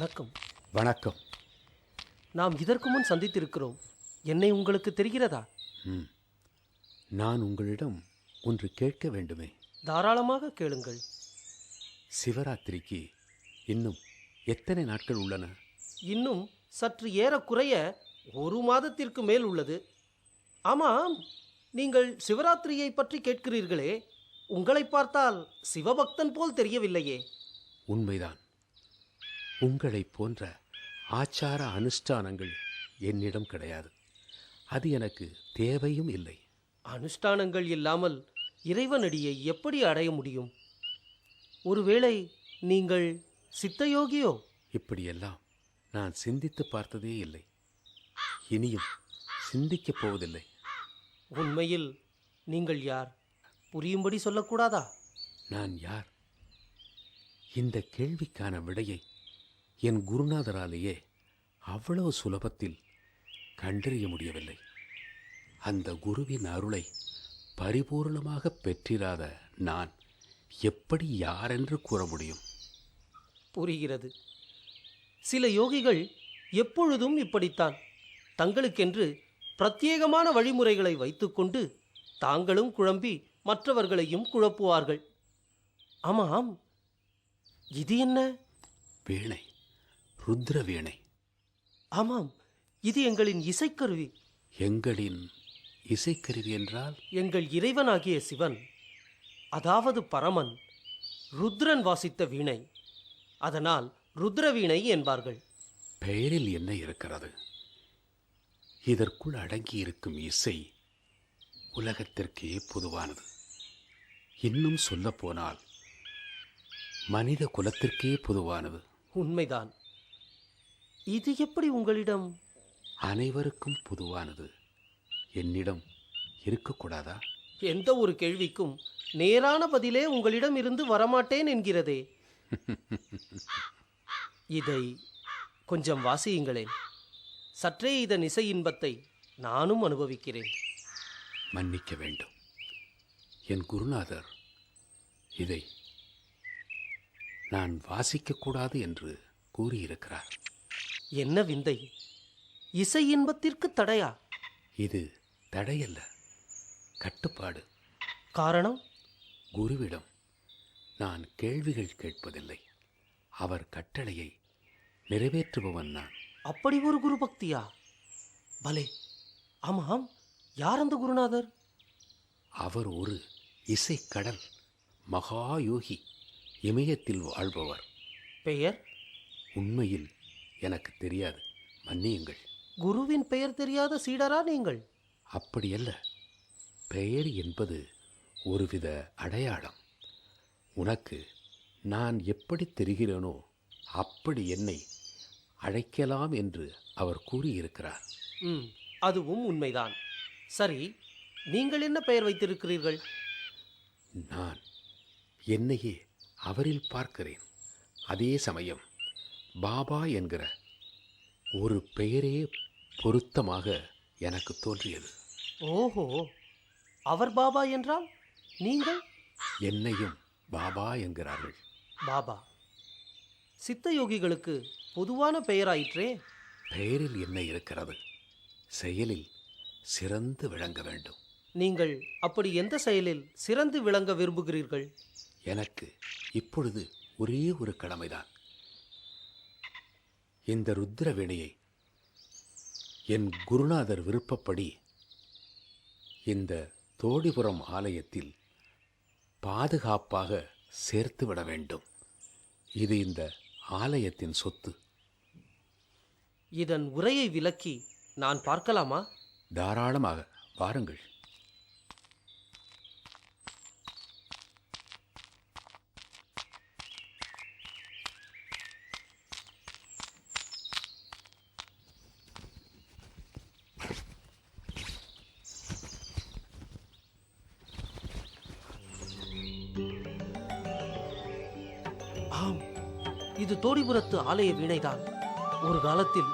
வணக்கம். வணக்கம். நாம் இதற்கு முன் சந்தித்திருக்கிறோம். என்னை உங்களுக்கு தெரிகிறதா? நான் உங்களிடம் ஒன்று கேட்க வேண்டுமே. தாராளமாக கேளுங்கள். சிவராத்திரிக்கு இன்னும் எத்தனை நாட்கள் உள்ளன? இன்னும் சற்று ஏறக்குறைய ஒரு மாதத்திற்கு மேல் உள்ளது. ஆமாம் நீங்கள் சிவராத்திரியை பற்றி கேட்கிறீர்களே. உங்களை பார்த்தால் சிவபக்தன் போல் தெரியவில்லையே. உண்மைதான். உங்களைப் போன்ற ஆச்சார அனுஷ்டானங்கள் என்னிடம் கிடையாது. அது எனக்கு தேவையும் இல்லை. அனுஷ்டானங்கள் இல்லாமல் இறைவனடியை எப்படி அடைய முடியும்? ஒருவேளை நீங்கள் சித்தயோகியோ? இப்படியெல்லாம் நான் சிந்தித்து பார்த்ததே இல்லை. இனியும் சிந்திக்கப் போவதில்லை. உண்மையில் நீங்கள் யார்? புரியும்படி சொல்லக்கூடாதா? நான் யார்? இந்த கேள்விக்கான விடையை என் குருநாதராலேயே அவ்வளவு சுலபத்தில் கண்டறிய முடியவில்லை. அந்த குருவின் அருளை பரிபூர்ணமாக பெற்றிராத நான் எப்படி யாரென்று கூற முடியும்? புரிகிறது. சில யோகிகள் எப்பொழுதும் இப்படித்தான். தங்களுக்கென்று பிரத்யேகமான வழிமுறைகளை வைத்துக்கொண்டு தாங்களும் குழம்பி மற்றவர்களையும் குழப்புவார்கள். ஆமாம். இது என்ன? வீணை. ருத்ர வீணை ஆமாம் இது எங்களின் இசைக்கருவி. எங்களின் இசைக்கருவி என்றால்? எங்கள் இறைவனாகிய சிவன் அதாவது பரமன் ருத்ரன் வாசித்த வீணை. அதனால் ருத்ர வீணை என்பார்கள். பெயரில் என்ன இருக்கிறது? இதற்குள் அடங்கியிருக்கும் இசை உலகத்திற்கே பொதுவானது. இன்னும் சொல்லப்போனால் மனித குலத்திற்கே பொதுவானது. உண்மைதான். இது எப்படி உங்களிடம்? அனைவருக்கும் பொதுவானது. என்னிடம் இருக்கக்கூடாதா? எந்த ஒரு கேள்விக்கும் நேரான பதிலே உங்களிடம் இருந்து வரமாட்டேன் என்கிறதே. இதை கொஞ்சம் வாசியுங்களேன். சற்றே இதன் இசை இன்பத்தை நானும் அனுபவிக்கிறேன். மன்னிக்க வேண்டும். என் குருநாதர் இதை நான் வாசிக்கக்கூடாது என்று கூறியிருக்கிறார். என்ன விந்தை? இசை இன்பத்திற்கு தடையா? இது தடையல்ல. கட்டுப்பாடு. காரணம்? குருவிடம் நான் கேள்விகள் கேட்பதில்லை. அவர் கட்டளையை நிறைவேற்றுபவன் நான். அப்படி ஒரு குரு பக்தியா? பலே ஆமாம். யார் அந்த குருநாதர்? அவர் ஒரு இசைக்கடல் மகா யோகி இமயத்தில் வாழ்பவர். பெயர்? உண்மையில் எனக்கு தெரியாது. மன்னியுங்கள். குருவின் பெயர் தெரியாத சீடரா நீங்கள்? அப்படியல்ல. பெயர் என்பது ஒருவித அடையாளம். உனக்கு நான் எப்படி தெரிகிறேனோ அப்படி என்னை அழைக்கலாம் என்று அவர் கூறியிருக்கிறார். ம் அதுவும் உண்மைதான். சரி நீங்கள் என்ன பெயர் வைத்திருக்கிறீர்கள்? நான் என்னையே அவரில் பார்க்கிறேன். அதே சமயம் பாபா என்கிற ஒரு பெயரே பொருத்தமாக எனக்கு தோன்றியது. ஓஹோ அவர் பாபா என்றால் நீங்கள்? என்னையும் பாபா என்கிறார்கள். பாபா சித்த யோகிகளுக்கு பொதுவான பெயராயிற்றே. பெயரில் என்ன இருக்கிறது? செயலில் சிறந்து விளங்க வேண்டும். நீங்கள் அப்படி எந்த செயலில் சிறந்து விளங்க விரும்புகிறீர்கள்? எனக்கு இப்பொழுது ஒரே ஒரு கடமைதான். இந்த ருத்ர வீணையை என் குருநாதர் விருப்பப்படி இந்த தோடிபுரம் ஆலயத்தில் பாதுகாப்பாக சேர்த்து விட வேண்டும். இது இந்த ஆலயத்தின் சொத்து. இதன் உரையை விளக்கி நான் பார்க்கலாமா? தாராளமாக வாருங்கள். இது தோடிபுரத்து ஆலய வீணைதான். ஒரு காலத்தில்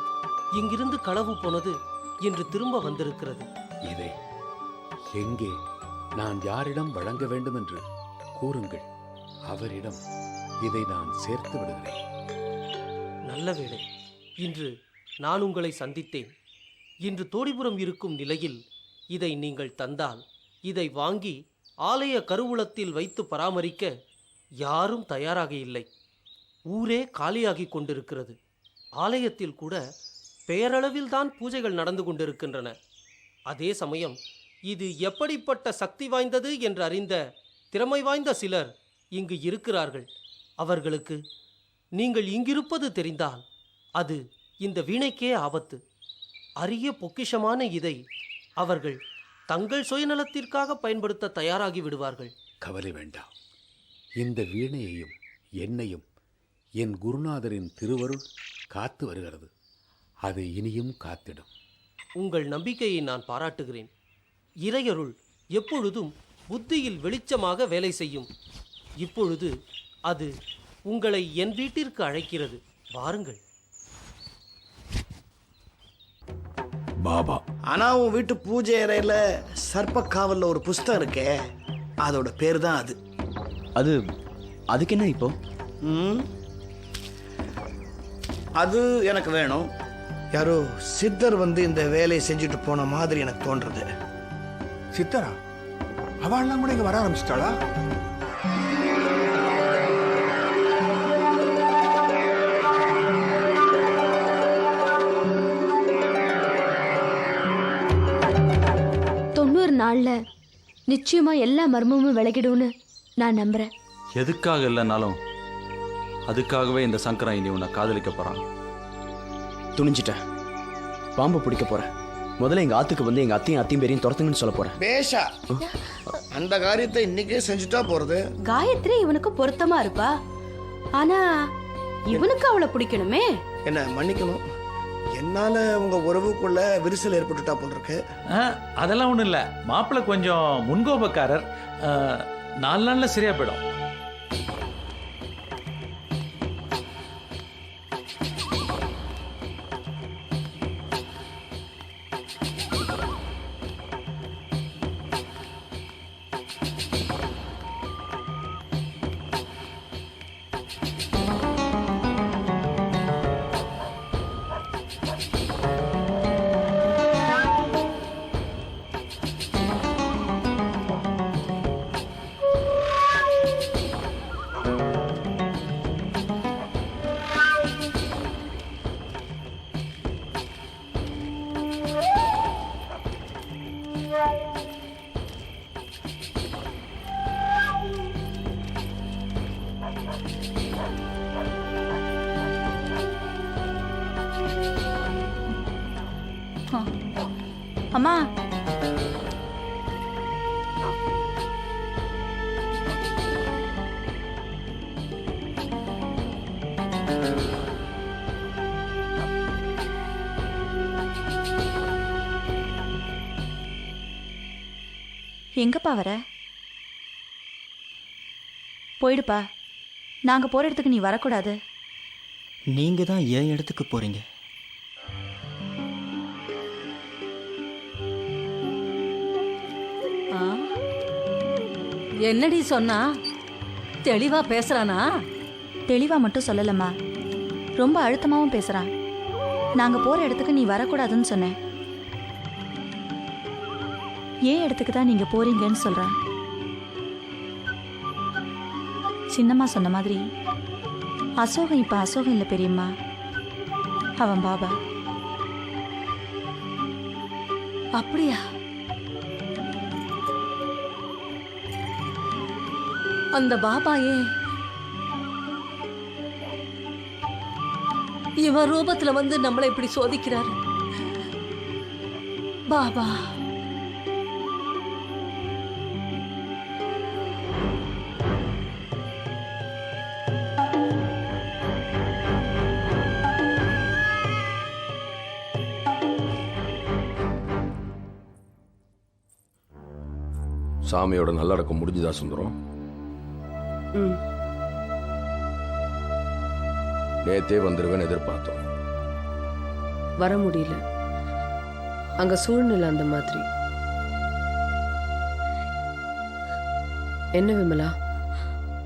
இங்கிருந்து களவு போனது இன்று திரும்ப வந்திருக்கிறது. இதை எங்கே நான் யாரிடம் வழங்க வேண்டும் என்று கூறுங்கள். அவரிடம் இதை நான் சேர்த்து விடுகிறேன். நல்ல வேளை. இன்று நான் உங்களை சந்தித்தேன். இன்று தோடிபுரம் இருக்கும் நிலையில் இதை நீங்கள் தந்தால் இதை வாங்கி ஆலய கருவூலத்தில் வைத்து பராமரிக்க யாரும் தயாராக இல்லை. ஊரே காலியாகிக் கொண்டிருக்கிறது. ஆலயத்தில் கூட பெயரளவில்தான் பூஜைகள் நடந்து கொண்டிருக்கின்றன. அதே சமயம் இது எப்படிப்பட்ட சக்தி வாய்ந்தது என்று அறிந்த திறமை வாய்ந்த சிலர் இங்கு இருக்கிறார்கள். அவர்களுக்கு நீங்கள் இங்கிருப்பது தெரிந்தால் அது இந்த வீணைக்கே ஆபத்து. அரிய பொக்கிஷமான இதை அவர்கள் தங்கள் சுயநலத்திற்காக பயன்படுத்த தயாராகி விடுவார்கள். கவலை வேண்டாம். இந்த வீணையையும் என்னையும் என் குருநாதரின் திருவருள் காத்து வருகிறது. அது இனியும் காத்திடும். உங்கள் நம்பிக்கையை நான் பாராட்டுகிறேன். இறையருள் எப்பொழுதும் புத்தியில் வெளிச்சமாக வேலை செய்யும். இப்பொழுது அது உங்களை என் வீட்டிற்கு அழைக்கிறது. வாருங்கள். பாபா. ஆனா உன் வீட்டு பூஜை அறையில சர்ப்ப காவல்ல ஒரு புஸ்தகம் இருக்கே. அதோட பேர் தான் அது. அது அதுக்கு என்ன இப்போ? ம்? அது எனக்கு வேணும். யாரோ சித்தர் வந்து இந்த வேலையை செஞ்சுட்டு போன மாதிரி எனக்கு தோன்றது. சித்தரா? அவள்லாம் கூட இங்க வர ஆரம்பிச்சிட்டாளா? தொண்ணூறு நாள்ல நிச்சயமா எல்லா மர்மமும் விலகிடும்னு நான் நம்புறேன். எதுக்காக இல்லைனாலும் அதுக்காகவே இந்த சங்கரன் இனி உன்னை காதலிக்க போறான். துணிஞ்சிட்டேன். பாம்பு பிடிக்க போறேன். முதல்ல எங்க ஆத்துக்கு வந்து எங்க அத்தையும் அத்தையும் பேரையும் துரத்துங்கன்னு சொல்ல போறேன். பேஷா அந்த காரியத்தை இன்னைக்கே செஞ்சுட்டா போறது? காயத்ரி இவனுக்கு பொருத்தமா இருப்பா. ஆனா இவனுக்கு அவளை பிடிக்கணுமே. என்ன மன்னிக்கணும்? என்னால உங்க உறவுக்குள்ள விரிசல் ஏற்பட்டுட்டா போல் இருக்கு ஆ, அதெல்லாம் ஒன்றும் இல்லை. மாப்பிள்ளை கொஞ்சம் முன்கோபக்காரர். நாலு நாளில் சரியா போயிடும். எங்கப்பா வர? போயிடுப்பா. நாங்க போற இடத்துக்கு நீ வரக்கூடாது. நீங்க தான் என் இடத்துக்கு போறீங்க? ஆ? என்னடி சொன்னா? தெளிவா பேசுறானா? தெளிவா மட்டும் சொல்லலம்மா. ரொம்ப அழுத்தமாவும் பேசுறான். நாங்க போற இடத்துக்கு நீ வரக்கூடாதுன்னு சொன்னேன். ஏன் இடத்துக்கு தான் நீங்க போறீங்கன்னு சொல்றேன். சின்னம்மா சொன்ன மாதிரி அசோகம் இப்ப அசோகம் இல்லை பெரியம்மா. அவன் பாபா. அப்படியா? அந்த பாபாயே இவன் ரூபத்துல வந்து நம்மளை இப்படி சோதிக்கிறாரு. பாபா. சாமியோட நல்லடக்கம் முடிஞ்சுதா சுந்தரம்? நேத்தே வந்துருவேன்னு எதிர்பார்த்தோம். வர முடியல. அங்க சூழ்நிலை அந்த மாதிரி. என்ன விமலா?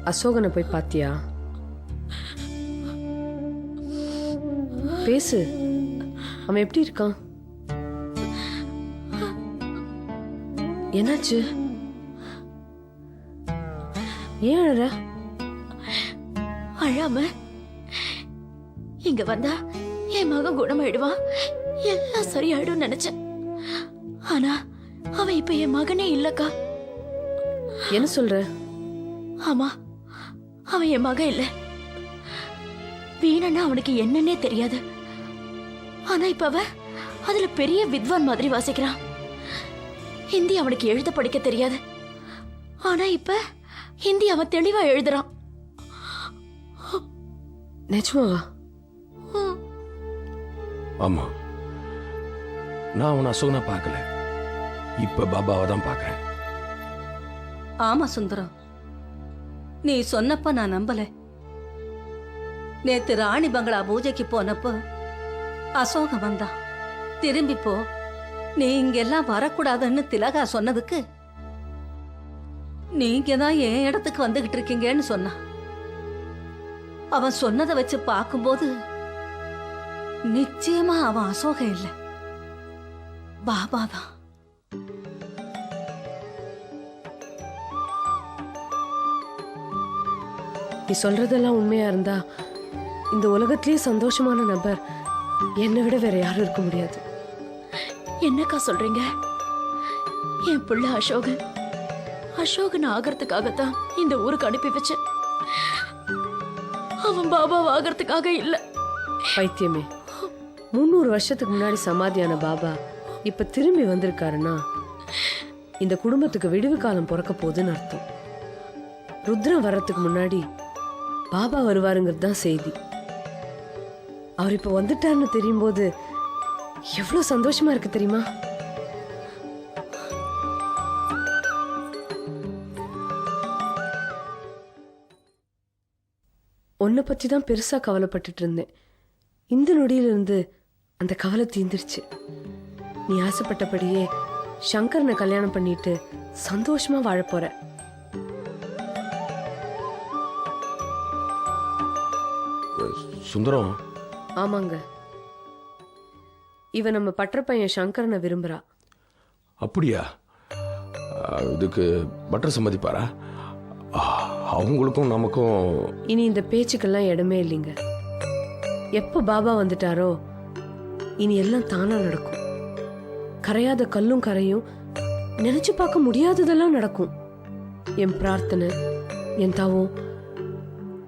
அசோகனை போய் பாத்தியா? பேசு. அவன் எப்படி இருக்கான்? என்னாச்சு? ஏன் அழற? அழாம? இங்க வந்தா என் மகன் குணமாயிடுவான் எல்லாம் சரியாயிடும் நினைச்சேன். ஆனா அவன் இப்ப என் மகனே இல்லக்கா. என்ன சொல்ற? ஆமா அவன் என் மகன் இல்ல. வீணன்னா அவனுக்கு என்னன்னே தெரியாது. ஆனா இப்ப அவன் அதுல பெரிய வித்வான் மாதிரி வாசிக்கிறான். ஹிந்தி அவனுக்கு எழுத படிக்க தெரியாது. ஆனா இப்ப ஹிந்தி அவன் தெளிவா எழுதுறான். நிஜமாவா ஆமா. நான் உன்னை அசோகனா பார்க்கல. இப்ப பாபாவை தான் பார்க்கறேன். ஆமா சுந்தரம். நீ சொன்னப்ப நான் நம்பல. நேத்து ராணி பங்களா பூஜைக்கு போனப்போ அசோகம் வந்தான். திரும்பி போ. நீ இங்கெல்லாம் வரக்கூடாதுன்னு திலகா சொன்னதுக்கு நீங்க தான் என் இடத்துக்கு வந்துகிட்டு இருக்கீங்கன்னு சொன்னான். அவன் சொன்னதை வச்சு பார்க்கும்போது நிச்சயமா அவன் அசோகம் இல்லை. பாபா தான் நீ சொல்றதெல்லாம் உண்மையா இருந்தா இந்த உலகத்திலேயே சந்தோஷமான நபர் என்னை விட வேற யாரும் இருக்க முடியாது. என்னக்கா சொல்றீங்க? என் பிள்ளை அசோகன். அசோகன் ஆகிறதுக்காகத்தான் இந்த ஊருக்கு அனுப்பி வச்சேன். அவன் பாபா ஆகிறதுக்காக இல்ல. பைத்தியமே முந்நூறு வருஷத்துக்கு முன்னாடி சமாதியான பாபா இப்ப திரும்பி வந்திருக்காருன்னா இந்த குடும்பத்துக்கு விடுவு காலம் பிறக்க போகுதுன்னு அர்த்தம். ருத்ரம் வர்றதுக்கு முன்னாடி பாபா வருவாருங்கிறது தான் செய்தி. அவர் இப்ப வந்துட்டாருன்னு தெரியும் போது எவ்வளவு சந்தோஷமா இருக்கு தெரியுமா? உன்னை பற்றி தான் பெருசாக கவலைப்பட்டுட்டு இருந்தேன் இந்த நொடியிலிருந்து அந்த கவலை தீந்துருச்சு நீ ஆசைப்பட்டபடியே சங்கரனை கல்யாணம் பண்ணிட்டு சந்தோஷமா வாழப் போற. சுந்தரம்? ஆமாங்க. இவ நம்ம பற்ற பையன் சங்கரனை விரும்புறா. அப்படியா? இதுக்கு பட்டர் சம்மதிப்பாரா? அவங்களுக்கும் நமக்கும் இனி இந்த பேச்சுக்கெல்லாம் இடமே இல்லைங்க. எப்போ பாபா வந்துட்டாரோ இனி எல்லாம் தானா நடக்கும். கரையாத கல்லும் கரையும் நினைச்சு பார்க்க முடியாததெல்லாம் நடக்கும். என் பிரார்த்தனை என் தவம்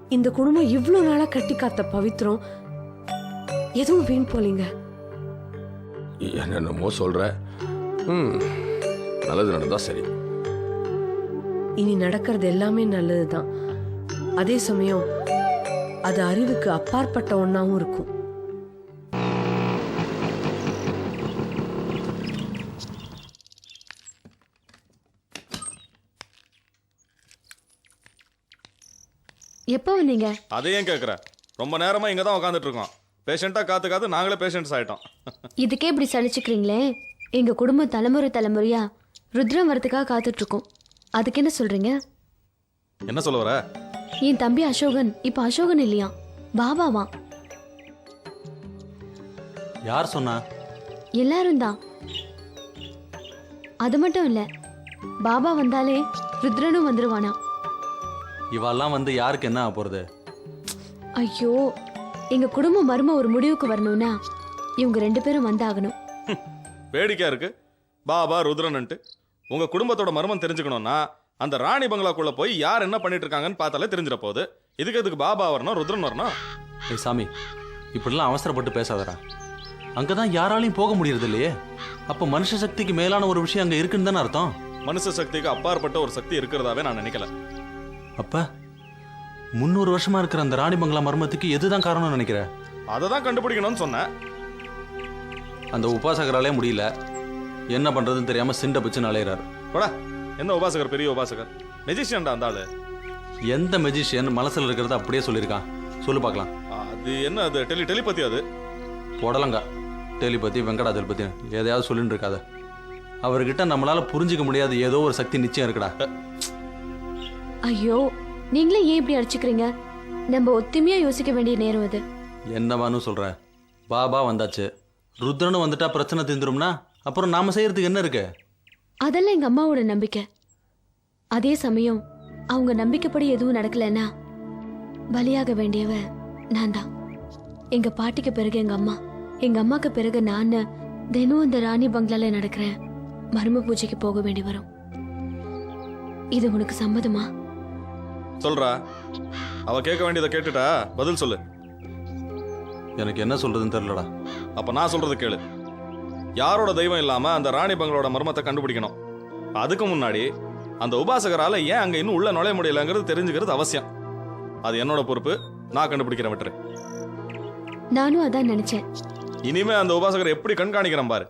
இந்த குடும்பம் இவ்வளோ நாளா கட்டி காத்த பவித்திரம் எதுவும் வீண் போலீங்க. என்னென்னமோ சொல்ற. ம் நல்லது நடந்தா சரி. இனி நடக்கிறது எல்லாமே நல்லதுதான். அதே சமயம் அது அறிவுக்கு அப்பாற்பட்ட ஒன்னாவும் இருக்கும். எப்போ வந்தீங்க? அதை ஏன் கேட்குற ரொம்ப நேரமா இங்க தான் உட்காந்துட்டு இருக்கோம் பேஷண்ட்டாக காத்து காத்து நாங்களே பேஷண்ட்ஸ் ஆயிட்டோம். இதுக்கே இப்படி சலிச்சுக்கிறீங்களே? எங்க குடும்பம் தலைமுறை தலைமுறையா ருத்ரம் வரதுக்காக காத்துட்டு இருக்கோம் அதுக்கு என்ன சொல்றீங்க? என்ன சொல்ல வர? என் தம்பி அசோகன் இப்ப அசோகன் இல்லையா? பாபாவா? யார் சொன்னா? எல்லாரும் தான். அது மட்டும் இல்ல பாபா வந்தாலே ருத்ரனும் வந்துருவானா? இவெல்லாம் வந்து யாருக்கு என்ன ஆக போறது? ஐயோ எங்க குடும்ப மர்ம ஒரு முடிவுக்கு வரணும்னா இவங்க ரெண்டு பேரும் வந்தாகணும். வேடிக்கையா இருக்கு. பாபா ருத்ரன்ட்டு உங்க குடும்பத்தோட மர்மம் தெரிஞ்சுக்கணும்னா அந்த ராணி பங்களாக்குள்ள போய் யார் என்ன பண்ணிட்டு இருக்காங்கன்னு பார்த்தாலே தெரிஞ்சிட போகுது இதுக்கு எதுக்கு பாபா வரணும் ருத்ரன் வரணும்? ஏய் சாமி இப்படிலாம் அவசரப்பட்டு பேசாதடா. அங்கே தான் யாராலையும் போக முடியறது இல்லையே அப்போ மனுஷ சக்திக்கு மேலான ஒரு விஷயம் அங்கே இருக்குன்னு தானே அர்த்தம்? மனுஷ சக்திக்கு அப்பாற்பட்ட ஒரு சக்தி இருக்கிறதாவே நான் நினைக்கல. அப்ப முந்நூறு வருஷமா இருக்கிற அந்த ராணி பங்களா மர்மத்துக்கு எதுதான் காரணம்னு நினைக்கிற? அதை தான் கண்டுபிடிக்கணும்னு சொன்னேன். அந்த உபாசகராலே முடியல. என்ன பண்றதுன்னு தெரியாம சிண்ட பிச்சுன்னு அலையிறாரு போடா. என்ன உபாசகர் பெரிய உபாசகர்? மெஜிஷியன்டா அந்த ஆளு? எந்த மெஜிஷியன் மனசுல இருக்கிறத அப்படியே சொல்லியிருக்கான். சொல்லு பார்க்கலாம். அது என்ன அது? டெலி டெலிபதி அது? புடலங்கா. டெலிபதி வெங்கடாஜலபதி எதையாவது சொல்லிட்டு இருக்காத அவர்கிட்ட நம்மளால புரிஞ்சிக்க முடியாத. ஏதோ ஒரு சக்தி நிச்சயம் இருக்குடா. ஐயோ நீங்களே ஏன் இப்படி அடிச்சுக்கிறீங்க? நம்ம ஒத்துமையா யோசிக்க வேண்டிய நேரம் அது. என்னவான்னு சொல்ற? பாபா வந்தாச்சு. ருத்ரனும் வந்துட்டா பிரச்சனை தீந்துரும்னா அப்புறம் நாம செய்யறதுக்கு என்ன இருக்கு? அதெல்லாம் எங்க அம்மாவோட நம்பிக்கை. அதே சமயம் அவங்க நம்பிக்கைப்படி எதுவும் நடக்கலைன்னா பலியாக வேண்டியவ நான் தான் எங்க பாட்டிக்கு பிறகு எங்க அம்மா. எங்க அம்மாக்கு பிறகு நான் தினம் அந்த ராணி பங்களால நடக்கிறேன் மர்ம பூஜைக்கு போக வேண்டி வரும். இது உனக்கு சம்மதமா? சொல்றா. அவ கேட்க வேண்டியதை கேட்டுட்டா பதில் சொல்லு. எனக்கு என்ன சொல்றதுன்னு தெரியலடா. அப்ப நான் சொல்றது கேளு. யாரோட தெய்வம் இல்லாம அந்த ராணி பங்களோட மர்மத்தை கண்டுபிடிக்கணும். அதுக்கு முன்னாடி அந்த உபாசகரால ஏன் அங்க இன்னும் உள்ள நுழைய முடியலங்கிறது தெரிஞ்சுக்கிறது அவசியம். அது என்னோட பொறுப்பு நான் கண்டுபிடிக்கிறேன் விட்டுரு நானும் அதான் நினைச்சேன். இனிமே அந்த உபாசகர் எப்படி கண்காணிக்கிறேன் பாரு.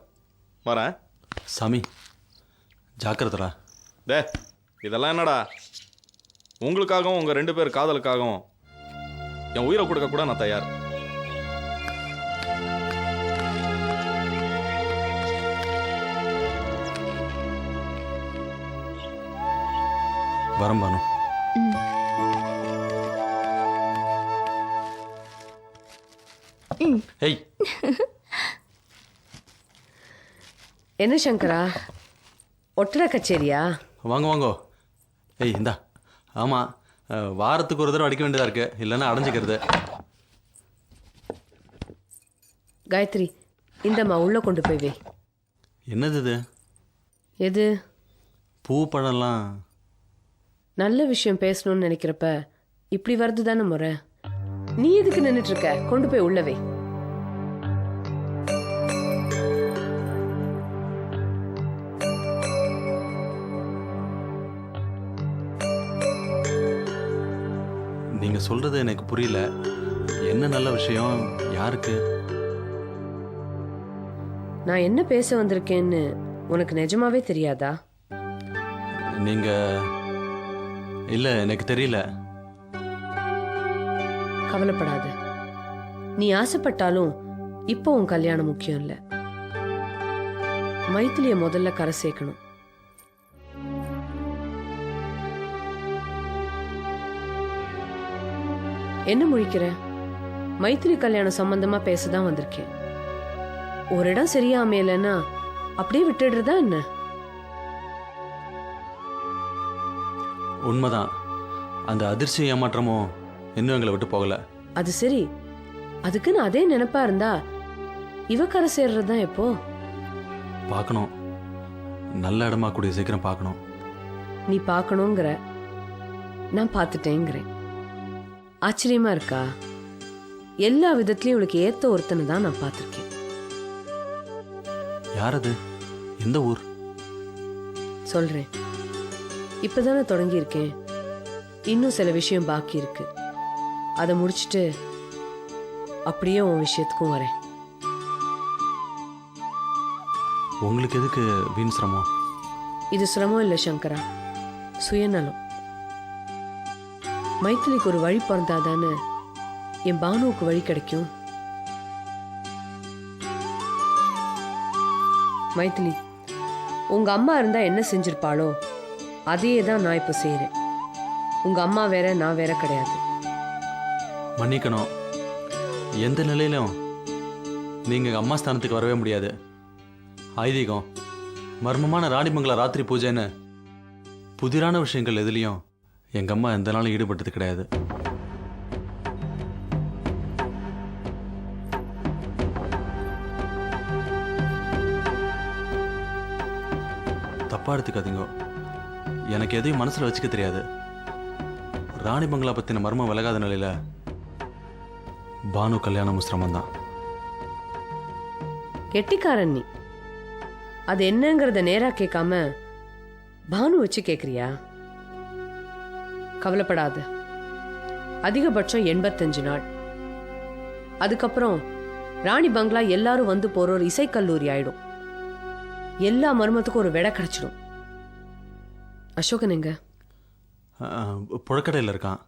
வரேன். சாமி ஜாக்கிரதடா. டே இதெல்லாம் என்னடா? உங்களுக்காகவும் உங்க ரெண்டு பேர் காதலுக்காகவும் என் உயிரை கொடுக்க கூட நான் தயார். வரம் பானு. ஏய் என்ன சங்கரா? ஒட்டட கச்சேரியா? வாங்க வாங்கோ. ஏய் இந்தா. ஆமாம் வாரத்துக்கு ஒரு தடவை அடிக்க வேண்டியதாக இருக்கு. இல்லைன்னா அடைஞ்சிக்கிறது. காயத்ரி இந்தம்மா உள்ள கொண்டு போய் வை. என்னது இது? எது? பூ பழம்லாம். நல்ல விஷயம் பேசணும்னு நினைக்கிறப்ப இப்படி வருது தானே முறை. நீ எதுக்கு நின்னுட்டு இருக்க கொண்டு போய் உள்ள வை. நீங்கள் சொல்கிறது எனக்கு புரியல. என்ன நல்ல விஷயம்? யாருக்கு? நான் என்ன பேச வந்திருக்கேன்னு உனக்கு நிஜமாவே தெரியாதா? நீங்கள் இல்ல எனக்கு தெரியல. கவலைப்படாத. நீ ஆசைப்பட்டாலும் இப்போ உன் கல்யாணம் முக்கியம் இல்ல. மைத்திலிய முதல்ல கரை சேர்க்கணும். என்ன முழிக்கிற? மைத்திரி கல்யாணம் சம்பந்தமா பேசதான் வந்திருக்கேன். ஒரு இடம் சரியா அமையலன்னா அப்படியே விட்டுடுறதா என்ன? உண்மைதான். அந்த அதிர்ச்சி ஏமாற்றமும் இன்னும் எங்களை விட்டு போகலை. அது சரி. அதுக்குன்னு அதே நினைப்பா இருந்தா இவ கரை சேர்றது தான் எப்போ? பார்க்கணும். நல்ல இடமா கூடிய சீக்கிரம் பார்க்கணும். நீ பார்க்கணுங்கிற. நான் பார்த்துட்டேங்கிறேன். ஆச்சரியமா இருக்கா? எல்லா விதத்துலயும் இவளுக்கு ஏத்த ஒருத்தனை தான் நான் பார்த்துருக்கேன். யார் அது? எந்த ஊர்? சொல்றேன். இப்பதானே தொடங்கியிருக்கேன். இன்னும் சில விஷயம் பாக்கி இருக்கு. அதை முடிச்சிட்டு அப்படியே உன் விஷயத்துக்கும் வரேன். உங்களுக்கு எதுக்கு வீண் சிரமம்? இது சிரமம் இல்லை சங்கரா. சுயநலம். மைத்திலிக்கு ஒரு வழி பிறந்தாதானே என் பானுவுக்கு வழி கிடைக்கும்? மைத்திலி உங்க அம்மா இருந்தா என்ன செஞ்சிருப்பாளோ? அதையே தான் நான் இப்போ செய்கிறேன் உங்கள் அம்மா வேற நான் வேற கிடையாது. மன்னிக்கணும். எந்த நிலையிலும் நீங்கள் அம்மா ஸ்தானத்துக்கு வரவே முடியாது. ஐதீகம் மர்மமான ராணிமங்கல ராத்திரி பூஜைன்னு புதிரான விஷயங்கள் எதுலேயும் எங்கள் அம்மா எந்த நாளும் ஈடுபட்டது கிடையாது. தப்பா எடுத்துக்காதீங்க. எனக்கு எதையும் மனசில் வச்சுக்க தெரியாது. ராணி பங்களா பற்றின மர்மம் விலகாத நிலையில் பானு கல்யாணம் சிரமம் தான். கெட்டிக்காரன் நீ. அது என்னங்கிறத நேரா கேட்காம பானு வச்சு கேட்குறியா கவலைப்படாத. அதிகபட்சம் எண்பத்தஞ்சு நாள். அதுக்கப்புறம் ராணி பங்களா எல்லாரும் வந்து போகிற ஒரு இசைக்கல்லூரி ஆயிடும். எல்லா மர்மத்துக்கும் ஒரு விடை கிடைச்சிடும். அசோகன் எங்க? புழக்கடையில் இருக்கான்.